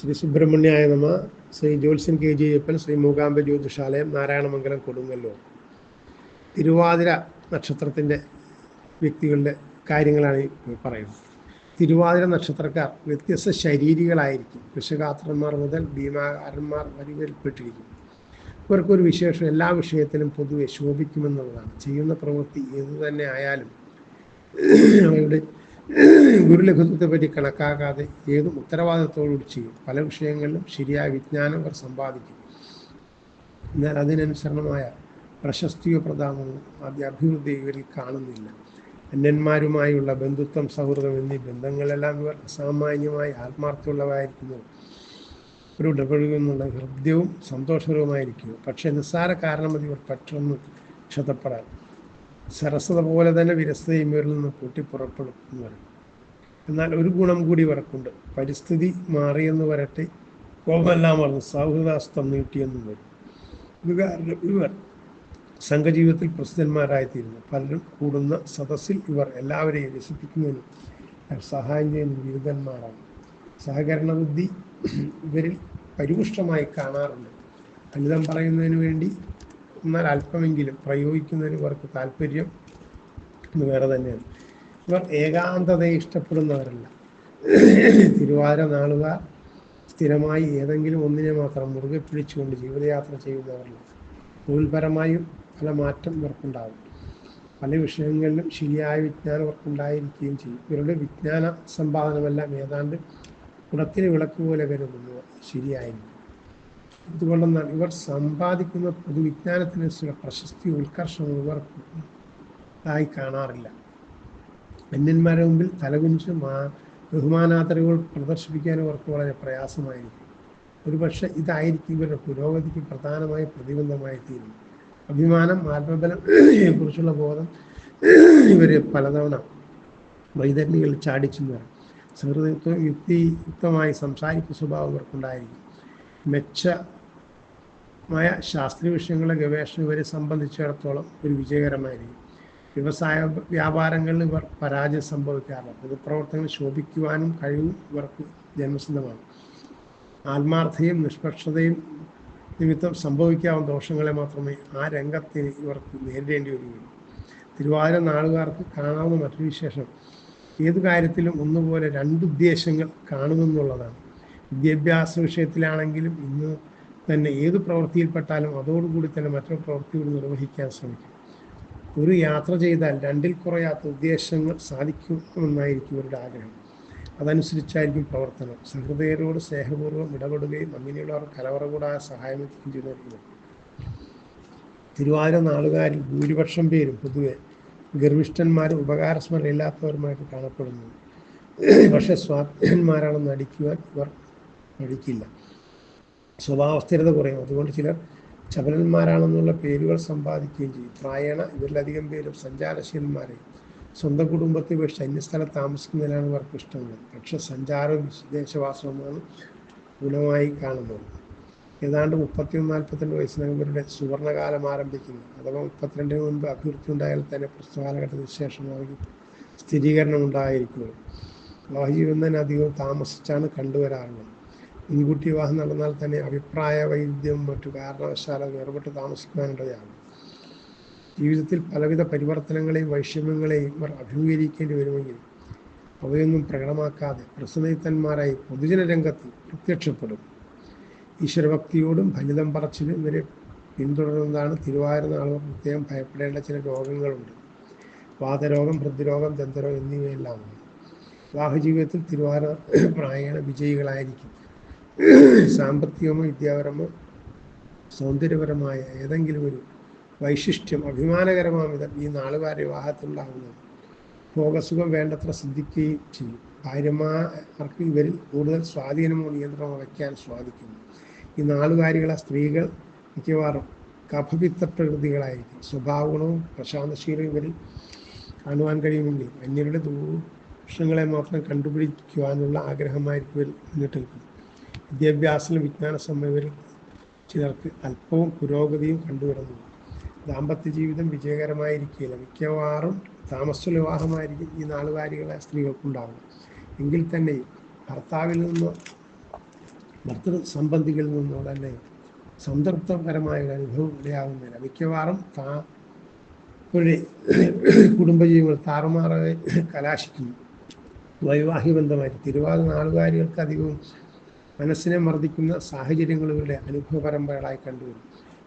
ശ്രീ സുബ്രഹ്മണ്യായ നമ ശ്രീ ജ്യോത്സ്യൻ K G Ayyappan Shri Mookamba ജ്യോതിഷാലയം Narayanamangalam Kodungallur. Thiruvathira നക്ഷത്രത്തിന്റെ വ്യക്തികളുടെ കാര്യങ്ങളാണ് പറയുന്നത്. തിരുവാതിര നക്ഷത്രക്കാർ വ്യത്യസ്ത ശരീരികളായിരിക്കും. കൃഷികാത്രന്മാർ മുതൽ ഭീമാകാരന്മാർ വരിവേൽപ്പെട്ടിരിക്കും ഇവർക്കൊരു വിശേഷം എല്ലാ വിഷയത്തിലും പൊതുവെ ശോഭിക്കുമെന്നുള്ളതാണ്. ചെയ്യുന്ന പ്രവൃത്തി ഏതു തന്നെ ആയാലും അവരുടെ ഗുരുലഘുത്വത്തെ പറ്റി കണക്കാക്കാതെ ഏതും ഉത്തരവാദിത്തത്തോടുകൂടി ചെയ്യും? പല വിഷയങ്ങളിലും ശരിയായ വിജ്ഞാനം അവർ സമ്പാദിക്കും. എന്നാൽ അതിനനുസരണമായ പ്രശസ്തിയോ പ്രധാനമോ ആദ്യ അഭിവൃദ്ധി ഇവരിൽ കാണുന്നില്ല. അന്യന്മാരുമായുള്ള ബന്ധുത്വം സൗഹൃദം എന്നീ ബന്ധങ്ങളെല്ലാം ഇവർ അസാമാന്യമായി ആത്മാർത്ഥമുള്ളവരായിരിക്കുന്നു. ഒരു ഇടപഴകുന്നുള്ള ഹൃദ്യവും സന്തോഷകരവുമായിരിക്കും പക്ഷേ നിസ്സാര കാരണം മതി ഇവർ പറ്റുമെന്ന് ക്ഷതപ്പെടാൻ സരസത പോലെ തന്നെ വിരസതയും ഇവരിൽ നിന്ന് പൊട്ടിപ്പുറപ്പെടും എന്ന് പറയും. എന്നാൽ ഒരു ഗുണം കൂടി ഇവർക്കുണ്ട്. പരിസ്ഥിതി മാറിയെന്ന് വരട്ടെ. കോപമെല്ലാം മറന്ന് സൗഹൃദാസ്തം നീട്ടിയെന്നും വരും. ഇത് കാരണം ഇവർ സംഘജീവിതത്തിൽ പ്രസിദ്ധന്മാരായിത്തീരുന്നു. പലരും കൂടുന്ന സദസ്സിൽ ഇവർ എല്ലാവരെയും രസിപ്പിക്കുന്നതിനും സഹായം ചെയ്യുന്ന ബിരുദന്മാരാണ് സഹകരണ ബുദ്ധി ഇവരിൽ പരിപുഷ്ടമായി കാണാറുണ്ട്. ഫലിതം പറയുന്നതിന് വേണ്ടി എന്നാൽ അല്പമെങ്കിലും പ്രയോഗിക്കുന്നതിന് ഇവർക്ക് താല്പര്യം എന്ന് വേറെ തന്നെയാണ്. ഇവർ ഏകാന്തതയെ ഇഷ്ടപ്പെടുന്നവരല്ല. തിരുവാതിര നാളുകാർ സ്ഥിരമായി ഏതെങ്കിലും ഒന്നിനെ മാത്രം മുറുകെ പിടിച്ചുകൊണ്ട് ജീവിതയാത്ര ചെയ്യുന്നവരല്ല തൊഴിൽപരമായും പല മാറ്റം ഇവർക്കുണ്ടാകും. പല വിഷയങ്ങളിലും ശരിയായ വിജ്ഞാനം ഇവർക്കുണ്ടായിരിക്കുകയും ചെയ്യും. ഇവരുടെ വിജ്ഞാന സമ്പാദനമെല്ലാം ഏതാണ്ട് കുടത്തിന് വിളക്ക് പോലെ കരുതുന്നു. ശരിയായിരിക്കും. ഇതുകൊണ്ടെന്നാൽ ഇവർ സമ്പാദിക്കുന്ന പൊതുവിജ്ഞാനത്തിനനുസരിച്ചുള്ള പ്രശസ്തി ഉത്കർഷം ഇവർക്കായി കാണാറില്ല. അന്യന്മാരുടെ മുമ്പിൽ തലകുനിച്ച് മാ ബഹുമാനാദരവുകൾ പ്രദർശിപ്പിക്കാൻ ഇവർക്ക് വളരെ പ്രയാസമായിരിക്കും. ഒരുപക്ഷെ ഇതായിരിക്കും ഇവരുടെ പുരോഗതിക്ക് പ്രധാനമായ പ്രതിബന്ധമായി തീരും അഭിമാനം ആത്മബലം കുറിച്ചുള്ള ബോധം ഇവർ പലതവണ വൈതരണികൾ ചാടിച്ചു പറയും സഹൃദയത്വം യുക്തിയുക്തമായി സംസാരിക്കുന്ന സ്വഭാവം ഇവർക്കുണ്ടായിരിക്കും. മെച്ചമായ ശാസ്ത്രീയ വിഷയങ്ങളെ ഗവേഷണം ഇവരെ സംബന്ധിച്ചിടത്തോളം ഒരു വിജയകരമായിരിക്കും. വ്യവസായ വ്യാപാരങ്ങളിൽ ഇവർ പരാജയം സംഭവിക്കാറില്ല. പൊതുപ്രവർത്തനങ്ങൾ ശോഭിക്കുവാനും കഴിവും ഇവർക്ക് ജന്മസിദ്ധമാണ്. ആത്മാർത്ഥയും നിഷ്പക്ഷതയും നിമിത്തം സംഭവിക്കാവുന്ന ദോഷങ്ങളെ മാത്രമേ ആ രംഗത്തിന് ഇവർക്ക് നേരിടേണ്ടി വരികയുള്ളൂ. തിരുവാതിര നാളുകാർക്ക് കാണാവുന്ന മറ്റൊരു വിശേഷം. ഏത് കാര്യത്തിലും ഒന്നുപോലെ രണ്ട് ഉദ്ദേശങ്ങൾ കാണുമെന്നുള്ളതാണ്. വിദ്യാഭ്യാസ വിഷയത്തിലാണെങ്കിലും ഇന്ന് തന്നെ ഏത് പ്രവൃത്തിയിൽപ്പെട്ടാലും അതോടുകൂടി തന്നെ മറ്റൊരു പ്രവൃത്തി കൂടി നിർവഹിക്കാൻ ശ്രമിക്കും. ഒരു യാത്ര ചെയ്താൽ രണ്ടിൽ കുറയാത്ത ഉദ്ദേശങ്ങൾ സാധിക്കുമെന്നായിരിക്കും ഇവരുടെ ആഗ്രഹം. അതനുസരിച്ചായിരിക്കും പ്രവർത്തനം. സഹൃദയരോട് സ്നേഹപൂർവം ഇടപെടുകയും അങ്ങനെയുള്ളവർ കലവറ കൂടാതെ സഹായമെത്തിക്കുകയും ചെയ്യുന്നവരുന്നു തിരുവാതിര നാളുകാരിൽ ഭൂരിപക്ഷം പേരും പൊതുവെ ഗർഭിഷ്ഠന്മാരും ഉപകാരസ്മരമില്ലാത്തവരുമായിട്ട് കാണപ്പെടുന്നു. പക്ഷെ സ്വാത്മന്മാരാണെന്ന് നടിക്കുവാൻ ഇവർ പഠിക്കില്ല സ്വഭാവസ്ഥിരത കുറയും അതുകൊണ്ട് ചിലർ ചപലന്മാരാണെന്നുള്ള പേരുകൾ സമ്പാദിക്കുകയും ചെയ്യും. പ്രായണ ഇവരിലധികം പേരും സഞ്ചാരശീലന്മാരെയും സ്വന്തം കുടുംബത്തെ ഉപേക്ഷിച്ച് അന്യസ്ഥലത്ത് താമസിക്കുന്നതിനാണ് ഇവർക്ക് ഇഷ്ടമുള്ളത്. പക്ഷെ സഞ്ചാരവും വിദേശവാസവുമാണ് ഗുണമായി കാണുന്നത്. ഏതാണ്ട് മുപ്പത്തിയൊന്ന് നാൽപ്പത്തിരണ്ട് വയസ്സിനകം സുവർണകാലം ആരംഭിക്കുന്നു. അഥവാ മുപ്പത്തിരണ്ടിന് മുൻപ് അഭിവൃദ്ധി ഉണ്ടായാൽ തന്നെ പ്രസ്തുത കാലഘട്ടത്തിന് അവർക്ക് സ്ഥിരീകരണം ഉണ്ടായിരിക്കുന്നത് തന്നെ അധികവും താമസിച്ചാണ് കണ്ടുവരാറുള്ളത്. മുൻകൂട്ടി വിവാഹം നടന്നാൽ തന്നെ അഭിപ്രായ വൈദ്യം മറ്റു കാരണവശാലും വേർപെട്ട് താമസിക്കുവാനിടയാകും ജീവിതത്തിൽ പലവിധ പരിവർത്തനങ്ങളെയും വൈഷമ്യങ്ങളെയും ഇവർ അഭിമുഖീകരിക്കേണ്ടി വരുമെങ്കിൽ അവയൊന്നും പ്രകടമാക്കാതെ പ്രസിദ്ധന്മാരായി പൊതുജന രംഗത്ത് പ്രത്യക്ഷപ്പെടും. ഈശ്വരഭക്തിയോടും ഫലിതം പറച്ചിലും ഇവരെ പിന്തുടരുന്നതാണ് തിരുവാതിര നാളുകൾ പ്രത്യേകം ഭയപ്പെടേണ്ട ചില രോഗങ്ങളുണ്ട്. വാതരോഗം ഹൃദ്രോഗം ദന്തരോഗം എന്നിവയെല്ലാം. വിവാഹ ജീവിതത്തിൽ തിരുവാര പ്രായണ വിജയികളായിരിക്കും. സാമ്പത്തികമോ വിദ്യാപരമോ സൗന്ദര്യപരമായ ഏതെങ്കിലും ഒരു വൈശിഷ്ട്യം അഭിമാനകരമായ വിധം ഈ നാളുകാര വിവാഹത്തിലുണ്ടാകുന്നത് ഭോഗസുഖം വേണ്ടത്ര സിദ്ധിക്കുകയും ചെയ്യും. ഭാര്യമാർക്ക് ഇവരിൽ കൂടുതൽ സ്വാധീനമോ നിയന്ത്രണമോ വയ്ക്കാൻ സാധിക്കുന്നു. ഈ നാളുകാരികളെ സ്ത്രീകൾ മിക്കവാറും കഫപിത്ത പ്രകൃതികളായിരിക്കും. സ്വഭാവഗുണവും പ്രശാന്തശീലവും ഇവരിൽ കാണുവാൻ കഴിയുമെങ്കിൽ അന്യരുടെ ദൂഷങ്ങളെ മാത്രം കണ്ടുപിടിക്കുവാനുള്ള ആഗ്രഹമായിരിക്കും ഇവർ മുന്നിട്ട് നിൽക്കുന്നത് വിദ്യാഭ്യാസത്തിലും വിജ്ഞാന സമയവരിൽ ചിലർക്ക് അല്പവും പുരോഗതിയും കണ്ടുവരുന്നു. ദാമ്പത്യ ജീവിതം വിജയകരമായിരിക്കില്ല മിക്കവാറും താമസ വിവാഹമായിരിക്കും ഈ നാളുകാരികളെ സ്ത്രീകൾക്കുണ്ടാകും എങ്കിൽ തന്നെ ഭർത്താവിൽ നിന്നോ ഭർത്തൃ സംബന്ധികളിൽ നിന്നോ തന്നെ സംതൃപ്തപരമായ ഒരു അനുഭവം ഇടയാകുന്നില്ല. മിക്കവാറും താ ഒരു കുടുംബജീവികൾ താറുമാറായി കലാശിക്കുന്നു. വൈവാഹിക ബന്ധമായിട്ട് തിരുവാതിര നാളുകാരികൾക്ക് അധികവും മനസ്സിനെ മർദ്ദിക്കുന്ന സാഹചര്യങ്ങൾ ഇവരുടെ അനുഭവ പരമ്പരകളായി കണ്ടുവരും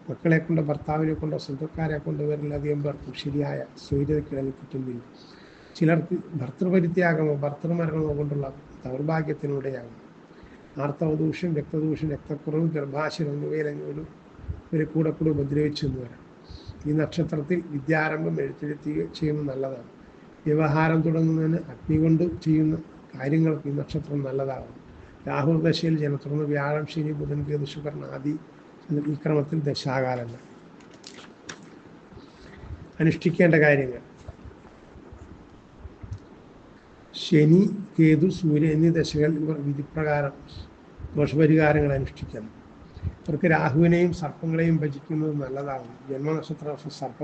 മക്കളെ കൊണ്ടോ ഭർത്താവിനെ കൊണ്ടോ സ്വന്തക്കാരെ കൊണ്ടോ ഇവരിലധികം പേർക്കും ശരിയായ സ്വൈര്യതക്കിടയിൽ കിട്ടുന്നില്ല ചിലർക്ക് ഭർത്തൃപരിത്യാഗമോ ഭർത്തൃമരണമോ കൊണ്ടുള്ള ദൗർഭാഗ്യത്തിലൂടെയാകും ആർത്തവദൂഷ്യം രക്തദൂഷ്യം രക്തക്കുറവ് ഗർഭാശയം എന്നിവയിലെങ്കിലും ഒരു കൂടെ കൂടെ ഉപദ്രവിച്ചു എന്ന് വരാം ഈ നക്ഷത്രത്തിൽ വിദ്യാരംഭം എഴുത്തെഴുത്തുക ചെയ്യുന്നത് നല്ലതാണ്. വ്യവഹാരം തുടങ്ങുന്നതിന് അഗ്നി കൊണ്ട് ചെയ്യുന്ന കാര്യങ്ങൾക്ക് ഈ നക്ഷത്രം നല്ലതാകും രാഹുൽ ദശയിൽ ജനം തുടർന്ന് വ്യാഴം ശനി ബുധൻ കേതു ശുക്രൻ ആദി ഈ ക്രമത്തിൽ ദശാകാലങ്ങൾ. അനുഷ്ഠിക്കേണ്ട കാര്യങ്ങൾ. ശനി കേതു സൂര്യ എന്നീ ദശകൾ ഇവർ വിധിപ്രകാരം ദോഷപരിഹാരങ്ങൾ അനുഷ്ഠിക്കണം ഇവർക്ക് രാഹുവിനെയും സർപ്പങ്ങളെയും ഭജിക്കുന്നത് നല്ലതാകും ജന്മനക്ഷത്ര സർപ്പ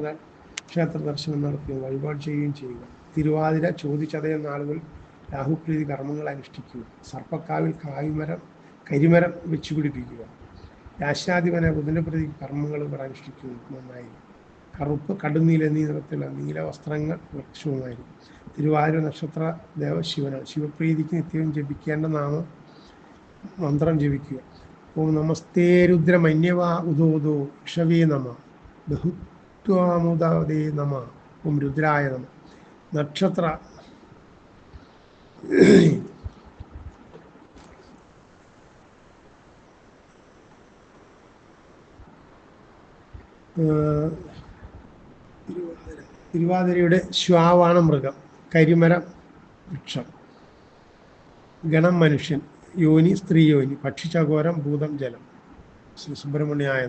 ക്ഷേത്ര ദർശനം നടത്തുകയും വഴിപാട് ചെയ്യുകയും ചെയ്യുക. തിരുവാതിര ചോദിച്ചതയ നാളുകൾ രാഹുപ്രീതി കർമ്മങ്ങൾ അനുഷ്ഠിക്കുക. സർപ്പക്കാവിൽ കായ്മരം കരിമരം വെച്ചു പിടിപ്പിക്കുക. രാശാധിപന ബുധനപ്രതി പ്രതി കർമ്മങ്ങൾ ഇവർ അനുഷ്ഠിക്കുന്നത് നന്നായിരിക്കും. കറുപ്പ് കടുനീല എന്നീ നിറത്തിലുള്ള നീല വസ്ത്രങ്ങൾ വൃക്ഷവുമായിരിക്കും തിരുവാതിര നക്ഷത്ര ദേവ ശിവനാണ്. ശിവപ്രീതിക്ക് നിത്യവും ജപിക്കേണ്ട നാമം മന്ത്രം ജപിക്കുക. ഓം നമസ്തേ രുദ്ര മന്യവാ ഉദോദോ ക്ഷവേ നമ. ബഹുത്വാമുദേ നമ. ഓം രുദ്രായ നമ. നക്ഷത്ര തിരുവാതിരയുടെ ശ്വാവാണ് മൃഗം കരിമര വൃക്ഷം. ഗണം മനുഷ്യൻ യോനി സ്ത്രീ യോനി പക്ഷിചകോരം ഭൂതം ജലം. ശ്രീ സുബ്രഹ്മണ്യായ